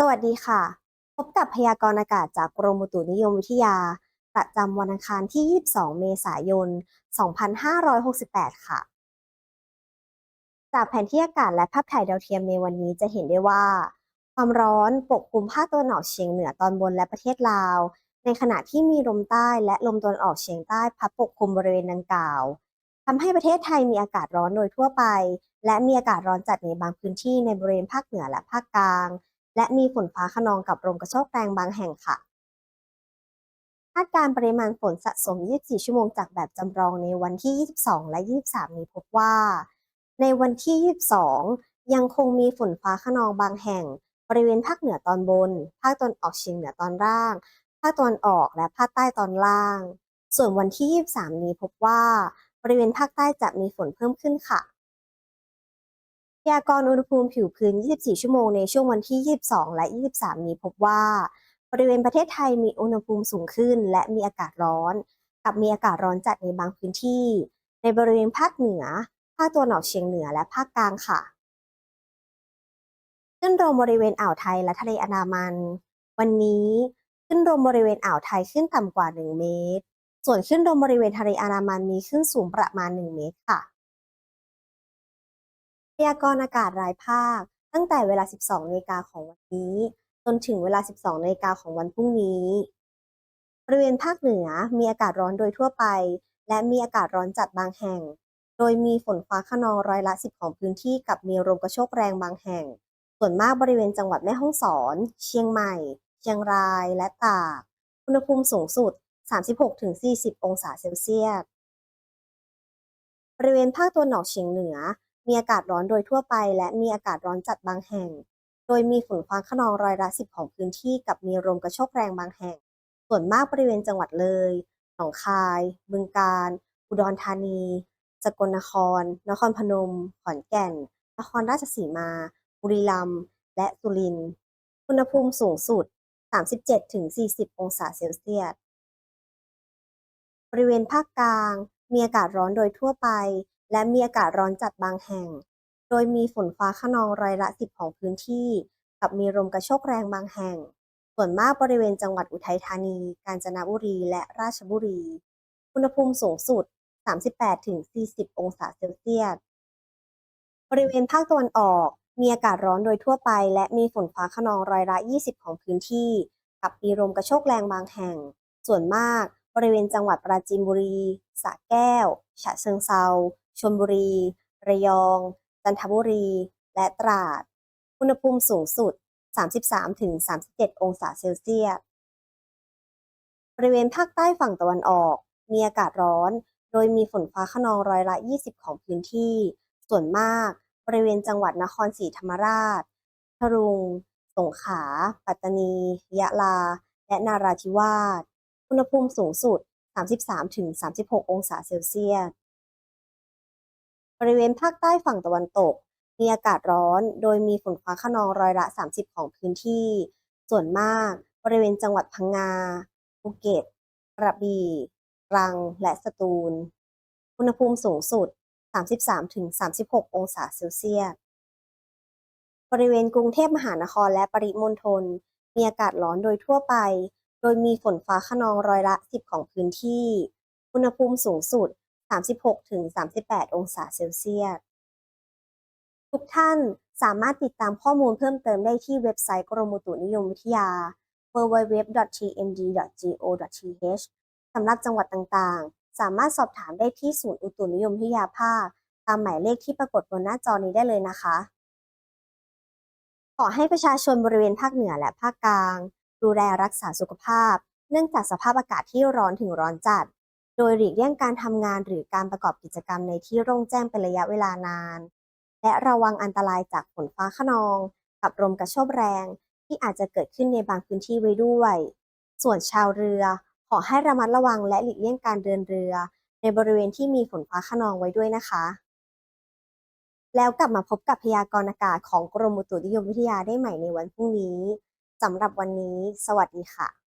สวัสดีค่ะ พบกับพยากรณ์อากาศจากกรมอุตุนิยมวิทยา ประจำวันอังคารที่ 22 เมษายน 2568 ค่ะ จากแผนที่อากาศและภาพถ่ายดาวเทียมในวันนี้จะเห็นได้ว่า ความร้อนปกคลุมภาคตะวันออกเฉียงเหนือตอนบนและประเทศลาว ในขณะที่มีลมใต้และลมตะวันออกเฉียงใต้พัดปกคลุมบริเวณดังกล่าวทำให้ประเทศไทยมีอากาศร้อนโดยทั่วไป และมีอากาศร้อนจัดในบางพื้นที่ในบริเวณภาคเหนือและภาคกลาง และมีฝนฟ้าคะนองกับลมกระโชกแรงบางแห่งค่ะคาดการณ์ปริมาณฝนสะสม 24 ชั่วโมงจากแบบจำลองในวันที่ 22 และ 23 นี้พบว่า ในวันที่ 22 ยังคงมีฝนฟ้าคะนองบางแห่ง บริเวณภาคเหนือตอนบน ภาคตะวันออกเฉียงเหนือตอนล่าง ภาคตะวันออกและภาคใต้ตอนล่าง ส่วนวันที่ 23 นี้พบว่า บริเวณภาคใต้จะมีฝนเพิ่มขึ้นค่ะ ยากรณ์อุณหภูมิผิวพื้น 24 ชั่วโมงในช่วงวันที่ 22 และ 23 นี้พบว่า บริเวณประเทศไทยมีอุณหภูมิสูงขึ้น และมีอากาศร้อน กับมีอากาศร้อนจัดในบางพื้นที่ ในบริเวณภาคเหนือ ภาคตะวันออกเฉียงเหนือและภาคกลางค่ะขึ้นลมบริเวณอ่าวไทยและทะเลอันดามัน วันนี้ขึ้นลมบริเวณอ่าวไทยขึ้นต่ำกว่า 1 เมตร ส่วนขึ้นลมบริเวณทะเลอันดามันมีขึ้นสูงประมาณ 1 เมตรค่ะ พยากรณ์อากาศรายภาค ตั้งแต่เวลา 12นาฬิกาของวันนี้ จนถึงเวลา 12นาฬิกาของวันพรุ่งนี้ บริเวณภาคเหนือมีอากาศร้อนโดยทั่วไป และมีอากาศร้อนจัดบางแห่ง โดยมีฝนฟ้าคะนองร้อยละ 10 ของพื้นที่กับมีลมกระโชกแรงบางแห่ง ส่วนมากบริเวณจังหวัดแม่ฮ่องสอน เชียงใหม่ เชียงรายและตาก อุณหภูมิสูงสุด 36-40 องศาเซลเซียส บริเวณภาคตะวันออกเฉียงเหนือ มีอากาศร้อนโดยทั่วไป และมีอากาศร้อนจัดบางแห่ง โดยมีฝนฟ้าคะนองร้อยละ10ของพื้นที่กับมีลมกระโชกแรงบางแห่ง ส่วนมากบริเวณจังหวัดเลย หนองคาย บึงกาฬ อุดรธานี สกลนคร นครพนม ขอนแก่น นครราชสีมา บุรีรัมย์ และสุรินทร์ อุณหภูมิสูงสุด 37-40 องศาเซลเซียส บริเวณภาคกลาง มีอากาศร้อนโดยทั่วไป และมีอากาศร้อนจัดบางแห่ง โดยมีฝนฟ้าคะนองร้อยละ 10 ของพื้นที่ กับมีลมกระโชกแรงบางแห่ง ส่วนมากบริเวณจังหวัดอุทัยธานี กาญจนบุรี และราชบุรี อุณหภูมิสูงสุด 38-40 องศาเซลเซียส บริเวณภาคตะวันออก มีอากาศร้อนโดยทั่วไป และมีฝนฟ้าคะนองร้อยละ 20 ของพื้นที่ กับมีลมกระโชกแรงบางแห่ง ส่วนมากบริเวณจังหวัดปราจีนบุรี สระแก้ว ฉะเชิงเทรา ชลบุรี ระยอง จันทบุรี และตราด อุณหภูมิสูงสุด 33-37 องศาเซลเซียส บริเวณภาคใต้ฝั่งตะวันออก มีอากาศร้อน โดยมีฝนฟ้าคะนองร้อยละ 20 ของพื้นที่ ส่วนมาก บริเวณจังหวัดนครศรีธรรมราชพัทลุง สงขลา ปัตตานี ยะลา และนาราธิวาส อุณหภูมิสูงสุด 33-36 องศาเซลเซียส บริเวณภาคใต้ฝั่งตะวันตก มีอากาศร้อน โดยมีฝนฟ้าคะนองร้อยละ 30 ของพื้นที่ ส่วนมาก บริเวณจังหวัดพังงา ภูเก็ต กระบี่ตรัง และสตูล อุณหภูมิสูงสุด 33-36 องศาเซลเซียส บริเวณกรุงเทพมหานครและปริมณฑล มีอากาศร้อนโดยทั่วไป โดยมีฝนฟ้าคะนองร้อยละ 10 ของพื้นที่ อุณหภูมิสูงสุด 36-38 องศาเซลเซียส ทุกท่านสามารถติดตามข้อมูลเพิ่มเติมได้ที่เว็บไซต์กรมอุตุนิยมวิทยา www.tmd.go.th สำหรับจังหวัดต่างๆ สามารถสอบถามได้ที่ศูนย์อุตุนิยมวิทยาภาค ตามหมายเลขที่ปรากฏบนหน้าจอนี้ได้เลยนะคะ ขอให้ประชาชนบริเวณภาคเหนือและภาคกลาง ดูแลรักษาสุขภาพ เนื่องจากสภาพอากาศที่ร้อนถึงร้อนจัด โดยหลีกเลี่ยงการทำงานหรือการประกอบกิจกรรมในที่โล่งแจ้งเป็นระยะเวลานาน และระวังอันตรายจากฝนฟ้าคะนอง กับลมกระโชกแรง ที่อาจจะเกิดขึ้นในบางพื้นที่ไว้ด้วย ส่วนชาวเรือ ขอให้ระมัดระวังและหลีกเลี่ยงการเดินเรือ ในบริเวณที่มีฝนฟ้าคะนองไว้ด้วยนะคะ แล้วกลับมาพบกับพยากรณ์อากาศของกรมอุตุนิยมวิทยาได้ใหม่ในวันพรุ่งนี้สำหรับวันนี้ สวัสดีค่ะ